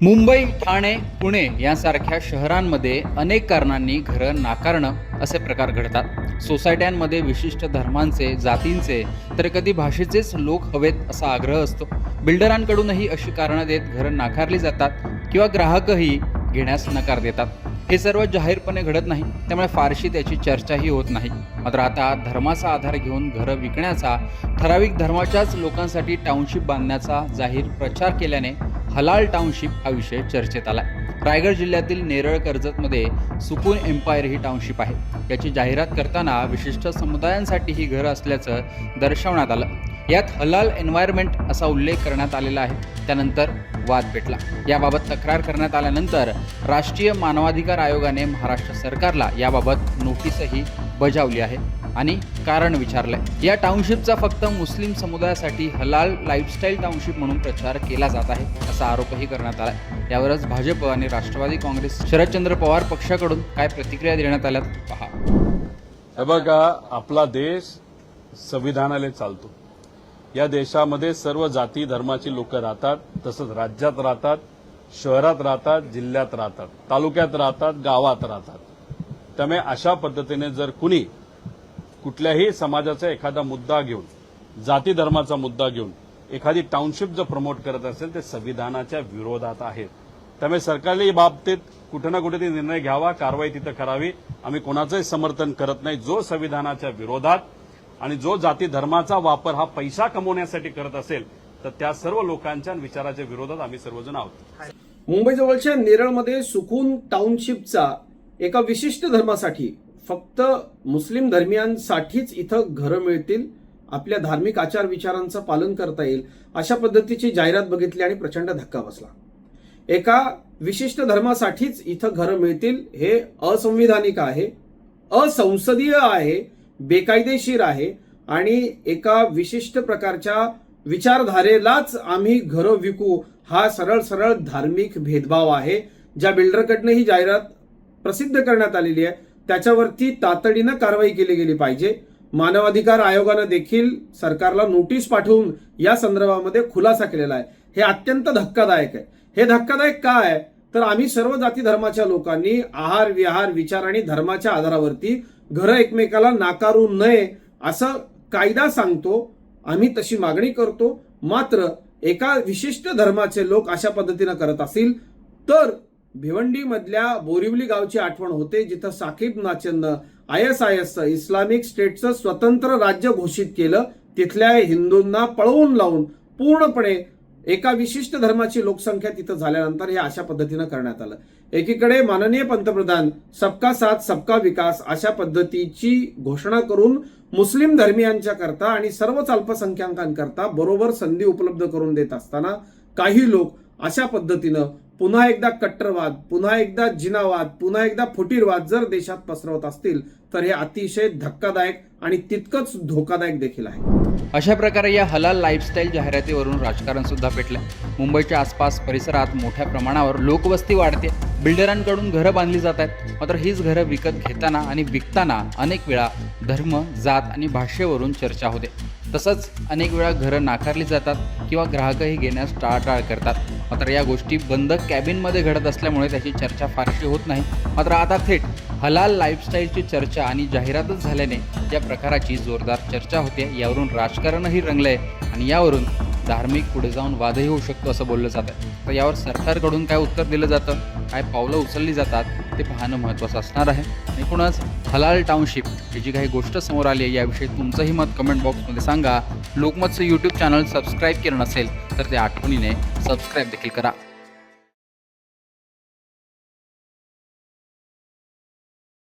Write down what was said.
मुंबई ठाणे पुणे यांसारख्या शहरांमध्ये अनेक कारणांनी घरं नाकारणं असे प्रकार घडतात. सोसायट्यांमध्ये विशिष्ट धर्मांचे जातींचे तर कधी भाषेचेच लोक हवेत असा आग्रह असतो. बिल्डरांकडूनही अशी कारणं देत घरं नाकारली जातात किंवा ग्राहकही घेण्यास नकार देतात. हे सर्व जाहीरपणे घडत नाही त्यामुळे फारशी त्याची चर्चाही होत नाही. मात्र आता धर्माचा आधार घेऊन घरं विकण्याचा ठराविक धर्माच्याच लोकांसाठी टाउनशिप बांधण्याचा जाहीर प्रचार केल्याने हलाल टाउनशिप हा विषय चर्चेत आला रायगड जिल्ह्यातील नेरळ कर्जतमध्ये सुकून एम्पायर ही टाउनशिप आहे. याची जाहिरात करताना विशिष्ट समुदायांसाठी ही घरं असल्याचं दर्शवण्यात आलं. यात हलाल एन्व्हायरमेंट असा उल्लेख करण्यात आलेला आहे. त्यानंतर वाद पेटला. याबाबत तक्रार करण्यात आल्यानंतर राष्ट्रीय मानवाधिकार आयोगाने महाराष्ट्र सरकारला याबाबत नोटीसही बजावली आहे आणि कारण विचारलंय. या टाउनशिपचा फक्त मुस्लिम समुदायासाठी हलाल लाईफस्टाईल टाउनशिप म्हणून प्रचार केला जात आहे असा आरोपही करण्यात आला यावरच भाजप आणि राष्ट्रवादी काँग्रेस शरदचंद्र पवार पक्षाकडून काय प्रतिक्रिया देण्यात आल्या पहा. बघा आपला देश संविधानाला चालतो. या देशामध्ये सर्व जाती धर्माची लोक राहतात तसंच राज्यात राहतात शहरात राहतात जिल्ह्यात राहतात तालुक्यात राहतात गावात राहतात. त्यामुळे अशा पद्धतीने जर कुणी कुठल्याही समाजाचा एखादा मुद्दा घेऊन जाती धर्माचा मुद्दा घेऊन एखादी टाउनशिप जर प्रमोट करत असेल ते संविधानाच्या विरोधात आहेत. त्यामुळे सरकारने या बाबतीत कुठे ना कुठे निर्णय घ्यावा कारवाई तिथं करावी. आम्ही कोणाचंही समर्थन करत नाही. जो संविधानाच्या विरोधात आणि जो जाती धर्माचा वापर हा पैसा कमवण्यासाठी करत असेल तर त्या सर्व लोकांच्या विचाराच्या विरोधात आम्ही सर्वजण आहोत. मुंबईजवळच्या नेरळमध्ये सुकून टाउनशिपचा एका विशिष्ट धर्मासाठी फक्त मुस्लिम धर्मियांसाठीच इथं घरं मिळतील आपल्या धार्मिक आचार विचारांचं पालन करता येईल अशा पद्धतीची जाहिरात बघितली आणि प्रचंड धक्का बसला. एका विशिष्ट धर्मासाठीच इथं घरं मिळतील हे असंविधानिक आहे असंसदीय आहे बेकायदेशीर आहे आणि एका विशिष्ट प्रकारच्या विचारधारेलाच आम्ही घरं विकू हा सरळ सरळ धार्मिक भेदभाव आहे. ज्या बिल्डरकडनं ही जाहिरात प्रसिद्ध करण्यात आलेली आहे त्याच्यावरती तातडीनं कारवाई केली गेली पाहिजे. मानवाधिकार आयोगानं देखील सरकारला नोटीस पाठवून या संदर्भामध्ये खुलासा केलेला आहे. हे अत्यंत धक्कादायक आहे. हे धक्कादायक का आहे? तर आम्ही सर्व जाती धर्माच्या लोकांनी आहार विहार विचार आणि धर्माच्या आधारावरती घरं एकमेकाला नाकारू नये असं कायदा सांगतो. आम्ही तशी मागणी करतो. मात्र एका विशिष्ट धर्माचे लोक अशा पद्धतीनं करत असतील तर भिवंडीमधल्या बोरिवली गावची आठवण होते जिथं साकीब नाचननं आय एस आय एसचं इस्लामिक स्टेटचं स्वतंत्र राज्य घोषित केलं. तिथल्या हिंदूंना पळवून लावून पूर्णपणे एका विशिष्ट धर्माची लोकसंख्या तिथं झाल्यानंतर हे अशा पद्धतीनं करण्यात आलं. एकीकडे माननीय पंतप्रधान सबका साथ सबका विकास अशा पद्धतीची घोषणा करून मुस्लिम धर्मियांच्या करता आणि सर्वच अल्पसंख्याकांकरता बरोबर संधी उपलब्ध करून देत असताना काही लोक अशा पद्धतीनं पुन्हा एकदा कट्टरवाद पुन्हा एकदा जिनावाद पुन्हा एकदा फुटीरवाद जर देशात पसरवत असतील तर हे अतिशय धक्कादायक आणि तितकंच धोकादायक देखील आहे. अशा प्रकारे या हलाल लाईफस्टाईल जाहिरातीवरून राजकारण सुद्धा पेटलं. मुंबईच्या आसपास परिसरात मोठ्या प्रमाणावर लोकवस्ती वाढते. बिल्डरांकडून घरं बांधली जात आहेत. मात्र हीच घरं विकत घेताना आणि विकताना अनेक वेळा धर्म जात आणि भाषेवरून चर्चा होते. तसंच अनेक वेळा घरं नाकारली जातात किंवा ग्राहकही घेण्यास टाळाटाळ करतात. मात्र या गोष्टी बंद कॅबिनमध्ये घडत असल्यामुळे त्याची चर्चा फारशी होत नाही. मात्र आता थेट हलाल लाईफस्टाईलची चर्चा आणि जाहिरातच झाल्याने या प्रकाराची जोरदार चर्चा होते. यावरून राजकारणही रंगलंय आणि यावरून धार्मिक पुढे जाऊन वादही होऊ शकतो असं बोललं जातं तर यावर सरकारकडून काय उत्तर दिलं जातं? काय पावलं उचलली जातात? ते पाहणं महत्त्वाचं असणार आहे. एकूणच हलाल टाउनशिप ही जी काही गोष्ट समोर आली आहे याविषयी तुमचंही मत कमेंट बॉक्समध्ये सांगा. लोकमतचं यूट्यूब चॅनल सबस्क्राईब केलं नसेल तर ते आठवणीने सबस्क्राईब देखील करा.